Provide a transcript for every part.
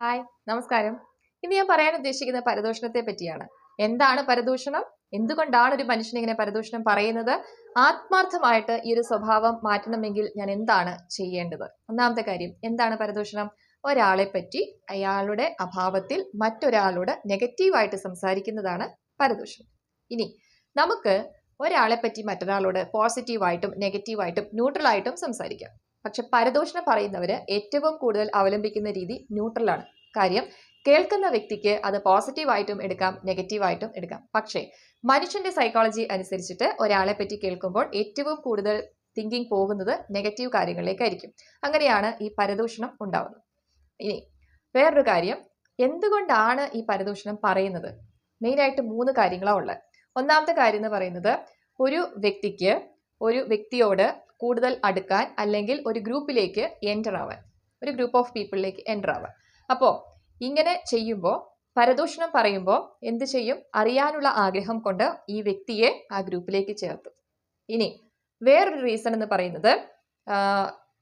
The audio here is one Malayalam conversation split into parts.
ഹായ് നമസ്കാരം. ഇന്ന് ഞാൻ പറയാൻ ഉദ്ദേശിക്കുന്ന പരദൂഷണത്തെ പറ്റിയാണ്. എന്താണ് പരദൂഷണം? എന്തുകൊണ്ടാണ് ഒരു മനുഷ്യൻ ഇങ്ങനെ പരദൂഷണം പറയുന്നത്? ആത്മാർത്ഥമായിട്ട് ഈ ഒരു സ്വഭാവം മാറ്റണമെങ്കിൽ ഞാൻ എന്താണ് ചെയ്യേണ്ടത്? ഒന്നാമത്തെ കാര്യം എന്താണ് പരദൂഷണം? ഒരാളെ പറ്റി അയാളുടെ അഭാവത്തിൽ മറ്റൊരാളോട് നെഗറ്റീവായിട്ട് സംസാരിക്കുന്നതാണ് പരദൂഷണം. ഇനി നമുക്ക് ഒരാളെ പറ്റി മറ്റൊരാളോട് പോസിറ്റീവായിട്ടും നെഗറ്റീവായിട്ടും ന്യൂട്രലായിട്ടും സംസാരിക്കാം. പക്ഷെ പരദോഷണം പറയുന്നവർ ഏറ്റവും കൂടുതൽ അവലംബിക്കുന്ന രീതി ന്യൂട്രലാണ് കാര്യം കേൾക്കുന്ന വ്യക്തിക്ക് അത് പോസിറ്റീവായിട്ടും എടുക്കാം നെഗറ്റീവായിട്ടും എടുക്കാം. പക്ഷേ മനുഷ്യന്റെ സൈക്കോളജി അനുസരിച്ചിട്ട് ഒരാളെ പറ്റി കേൾക്കുമ്പോൾ ഏറ്റവും കൂടുതൽ തിങ്കിങ് പോകുന്നത് നെഗറ്റീവ് കാര്യങ്ങളിലേക്കായിരിക്കും. അങ്ങനെയാണ് ഈ പരദൂഷണം ഉണ്ടാവുന്നത്. ഇനി വേറൊരു കാര്യം എന്തുകൊണ്ടാണ് ഈ പരദൂഷണം പറയുന്നത്? മെയിനായിട്ട് മൂന്ന് കാര്യങ്ങളാണ് ഉള്ളത്. ഒന്നാമത്തെ കാര്യം എന്ന് പറയുന്നത് ഒരു വ്യക്തിക്ക് ഒരു വ്യക്തിയോട് കൂടുതൽ അടുക്കാൻ അല്ലെങ്കിൽ ഒരു ഗ്രൂപ്പിലേക്ക് എന്റർ ആവാൻ ഒരു ഗ്രൂപ്പ് ഓഫ് പീപ്പിളിലേക്ക് എന്റർ ആവാൻ. അപ്പോൾ ഇങ്ങനെ ചെയ്യുമ്പോൾ പരദൂഷണം പറയുമ്പോൾ എന്ത് ചെയ്യും? അറിയാനുള്ള ആഗ്രഹം കൊണ്ട് ഈ വ്യക്തിയെ ആ ഗ്രൂപ്പിലേക്ക് ചേർത്തു. ഇനി വേറൊരു റീസൺ എന്ന് പറയുന്നത്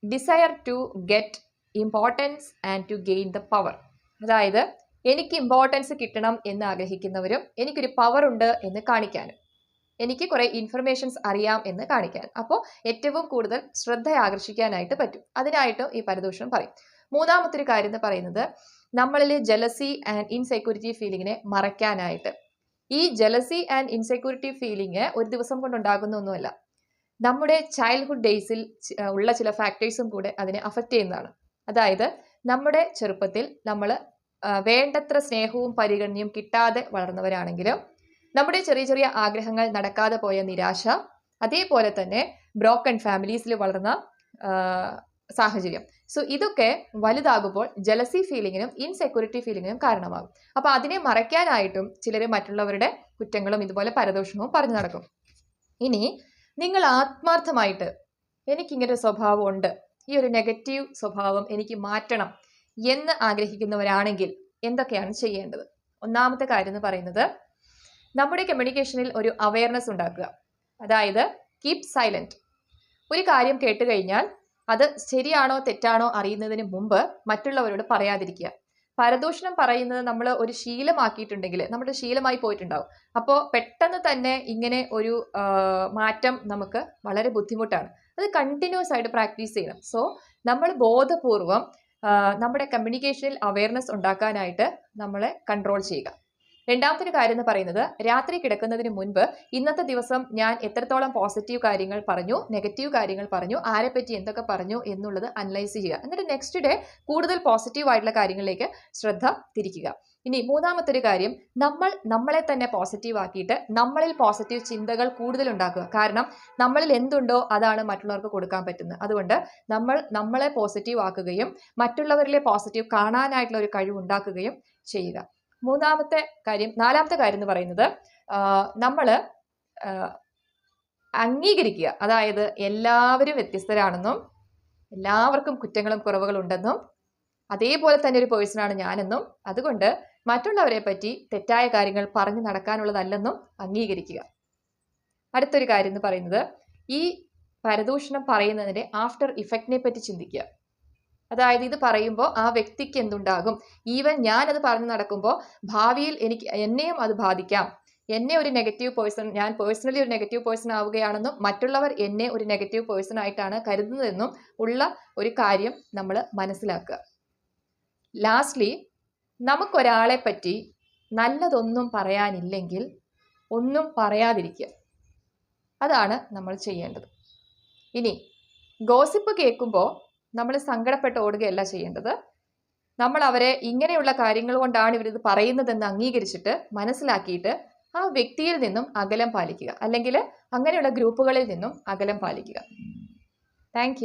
desire to get importance and to gain the power അതായത് എനിക്ക് ഇമ്പോർട്ടൻസ് കിട്ടണം എന്ന് ആഗ്രഹിക്കുന്നവരും എനിക്കൊരു പവർ ഉണ്ട് എന്ന് കാണിക്കാനും. എനിക്ക് കുറേ ഇൻഫർമേഷൻസ് അറിയാം എന്ന് കാണിക്കാൻ. അപ്പോൾ ഏറ്റവും കൂടുതൽ ശ്രദ്ധ ആകർഷിക്കാനായിട്ട് പറ്റും. അതിനായിട്ടും ഈ പരദൂഷണം പറയും. മൂന്നാമത്തെ ഒരു കാര്യം എന്ന് പറയുന്നത് നമ്മളിൽ ജലസി ആൻഡ് ഇൻസെക്യൂരിറ്റി ഫീലിങ്ങിനെ മറയ്ക്കാനായിട്ട്. ഈ ജലസി ആൻഡ് ഇൻസെക്യൂരിറ്റി ഫീലിംഗ് ഒരു ദിവസം കൊണ്ടുണ്ടാകുന്ന ഒന്നുമല്ല. നമ്മുടെ ചൈൽഡ്ഹുഡ് ഡേയ്സിൽ ഉള്ള ചില ഫാക്ടേഴ്സും കൂടെ അതിനെ അഫക്റ്റ് ചെയ്യുന്നതാണ്. അതായത് നമ്മുടെ ചെറുപ്പത്തിൽ നമ്മൾ വേണ്ടത്ര സ്നേഹവും പരിഗണനയും കിട്ടാതെ വളർന്നവരാണെങ്കിലും നമ്മുടെ ചെറിയ ചെറിയ ആഗ്രഹങ്ങൾ നടക്കാതെ പോയ നിരാശ അതേപോലെ തന്നെ ബ്രോക്കൺ ഫാമിലീസിൽ വളർന്ന സാഹചര്യം. സോ ഇതൊക്കെ വലുതാകുമ്പോൾ ജലസി ഫീലിങ്ങിനും ഇൻസെക്യൂരിറ്റി ഫീലിങ്ങിനും കാരണമാകും. അപ്പോൾ അതിനെ മറയ്ക്കാനായിട്ടും ചിലർ മറ്റുള്ളവരുടെ കുറ്റങ്ങളും ഇതുപോലെ പരദോഷവും പറഞ്ഞു നടക്കും. ഇനി നിങ്ങൾ ആത്മാർത്ഥമായിട്ട് എനിക്കിങ്ങനെ ഒരു സ്വഭാവം ഉണ്ട് ഈ ഒരു നെഗറ്റീവ് സ്വഭാവം എനിക്ക് മാറ്റണം എന്ന് ആഗ്രഹിക്കുന്നവരാണെങ്കിൽ എന്തൊക്കെയാണ് ചെയ്യേണ്ടത്? ഒന്നാമത്തെ കാര്യം എന്ന് പറയുന്നത് നമ്മുടെ കമ്മ്യൂണിക്കേഷനിൽ ഒരു അവയർനെസ് ഉണ്ടാക്കുക. അതായത് കീപ് സൈലന്റ് ഒരു കാര്യം കേട്ട് കഴിഞ്ഞാൽ അത് ശരിയാണോ തെറ്റാണോ അറിയുന്നതിന് മുമ്പ് മറ്റുള്ളവരോട് പറയാതിരിക്കുക. പരദൂഷണം പറയുന്നത് നമ്മൾ ഒരു ശീലമാക്കിയിട്ടുണ്ടെങ്കിൽ നമ്മുടെ ശീലമായി പോയിട്ടുണ്ടാവും. അപ്പോൾ പെട്ടെന്ന് തന്നെ ഇങ്ങനെ ഒരു മാറ്റം നമുക്ക് വളരെ ബുദ്ധിമുട്ടാണ്. അത് കണ്ടിന്യൂസ് ആയിട്ട് പ്രാക്ടീസ് ചെയ്യണം. സോ നമ്മൾ ബോധപൂർവം നമ്മുടെ കമ്മ്യൂണിക്കേഷനിൽ അവയർനെസ് ഉണ്ടാക്കാനായിട്ട് നമ്മളെ കൺട്രോൾ ചെയ്യുക. രണ്ടാമത്തെ കാര്യം എന്ന് പറയുന്നത് രാത്രി കിടക്കുന്നതിന് മുൻപ് ഇന്നത്തെ ദിവസം ഞാൻ എത്രത്തോളം പോസിറ്റീവ് കാര്യങ്ങൾ പറഞ്ഞു നെഗറ്റീവ് കാര്യങ്ങൾ പറഞ്ഞു ആരെപ്പറ്റി എന്തൊക്കെ പറഞ്ഞു എന്നുള്ളത് അനലൈസ് ചെയ്യുക. എന്നിട്ട് നെക്സ്റ്റ് ഡേ കൂടുതൽ പോസിറ്റീവ് ആയിട്ടുള്ള കാര്യങ്ങളിലേക്ക് ശ്രദ്ധ തിരിക്കുക. ഇനി മൂന്നാമത്തെ ഒരു കാര്യം നമ്മൾ നമ്മളെ തന്നെ പോസിറ്റീവ് ആക്കിയിട്ട് നമ്മളിൽ പോസിറ്റീവ് ചിന്തകൾ കൂടുതൽ ഉണ്ടാക്കുക. കാരണം നമ്മളിൽ എന്തുണ്ടോ അതാണ് മറ്റുള്ളവർക്ക് കൊടുക്കാൻ പറ്റുന്നത്. അതുകൊണ്ട് നമ്മൾ നമ്മളെ പോസിറ്റീവ് ആക്കുകയും മറ്റുള്ളവരിലെ പോസിറ്റീവ് കാണാനായിട്ടുള്ള ഒരു കഴിവ് ഉണ്ടാക്കുകയും ചെയ്യുക. മൂന്നാമത്തെ കാര്യം നാലാമത്തെ കാര്യം എന്ന് പറയുന്നത് നമ്മൾ അംഗീകരിക്കുക. അതായത് എല്ലാവരും വ്യത്യസ്തരാണെന്നും എല്ലാവർക്കും കുറ്റങ്ങളും കുറവുകളും ഉണ്ടെന്നും അതേപോലെ തന്നെ ഒരു പേഴ്സണാണ് ഞാനെന്നും അതുകൊണ്ട് മറ്റുള്ളവരെ പറ്റി തെറ്റായ കാര്യങ്ങൾ പറഞ്ഞു നടക്കാനുള്ളതല്ലെന്നും അംഗീകരിക്കുക. അടുത്തൊരു കാര്യം എന്ന് പറയുന്നത് ഈ പരദൂഷണം പറയുന്നതിന്റെ ആഫ്റ്റർ ഇഫക്റ്റിനെ പറ്റി ചിന്തിക്കുക. അതായത് ഇത് പറയുമ്പോൾ ആ വ്യക്തിക്ക് എന്തുണ്ടാകും? ഈവൻ ഞാൻ അത് പറഞ്ഞു നടക്കുമ്പോൾ ഭാവിയിൽ എനിക്ക് എന്നെയും അത് ബാധിക്കാം. എന്നെ ഒരു നെഗറ്റീവ് പേഴ്സൺ ഞാൻ പേഴ്സണലി ഒരു നെഗറ്റീവ് പേഴ്സൺ ആവുകയാണെന്നും മറ്റുള്ളവർ എന്നെ ഒരു നെഗറ്റീവ് പേഴ്സൺ ആയിട്ടാണ് കരുതുന്നതെന്നും ഉള്ള ഒരു കാര്യം നമ്മൾ മനസ്സിലാക്കുക. ലാസ്റ്റ്ലി നമുക്കൊരാളെ പറ്റി നല്ലതൊന്നും പറയാനില്ലെങ്കിൽ ഒന്നും പറയാതിരിക്കുക. അതാണ് നമ്മൾ ചെയ്യേണ്ടത്. ഇനി ഗോസിപ്പ് കേൾക്കുമ്പോൾ നമ്മൾ സങ്കടപ്പെട്ട് ഓടുകയല്ല ചെയ്യേണ്ടത്. നമ്മൾ അവരെ ഇങ്ങനെയുള്ള കാര്യങ്ങൾ കൊണ്ടാണ് ഇവരിത് പറയുന്നതെന്ന് അംഗീകരിച്ചിട്ട് മനസ്സിലാക്കിയിട്ട് ആ വ്യക്തിയിൽ നിന്നും അകലം പാലിക്കുക. അല്ലെങ്കിൽ അങ്ങനെയുള്ള ഗ്രൂപ്പുകളിൽ നിന്നും അകലം പാലിക്കുക. താങ്ക്